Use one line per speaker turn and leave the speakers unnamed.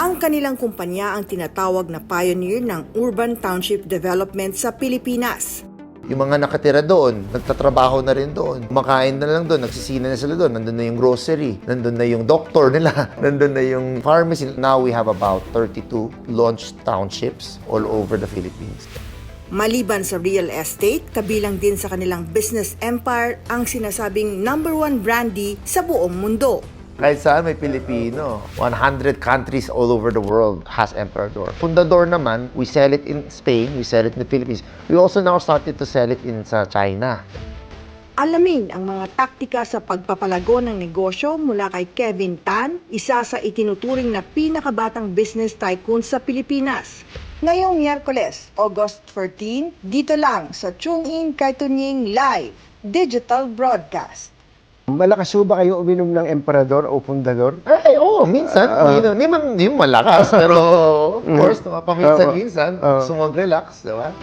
Ang kanilang kumpanya ang tinatawag na pioneer ng urban township development sa Pilipinas.
Yung mga nakatira doon, nagtatrabaho na rin doon. Kumakain na lang doon, nagsisina na sila doon. Nandun na yung grocery, nandun na yung doctor nila, nandun na yung pharmacy. Now we have about 32 launched townships all over the Philippines.
Maliban sa real estate, kabilang din sa kanilang business empire ang sinasabing number one brandy sa buong mundo.
Kahit saan may Pilipino. 100 countries all over the world has Emperador. Fundador naman, we sell it in Spain, we sell it in the Philippines. We also now started to sell it in sa China.
Alamin ang mga taktika sa pagpapalago ng negosyo mula kay Kevin Tan, isa sa itinuturing na pinakabatang business tycoon sa Pilipinas. Ngayong Miyerkules, August 14, dito lang sa Tune In kay Tunying Live Digital Broadcast.
Malakas ba kayo uminom ng emperador o fundador?
Ay, oo, minsan.
Ah,
hindi, hindi man hindi man malakas, pero of course, uh,
Ah,
paminsan-minsan,
ah.
gusto mo mag-relax, di ba?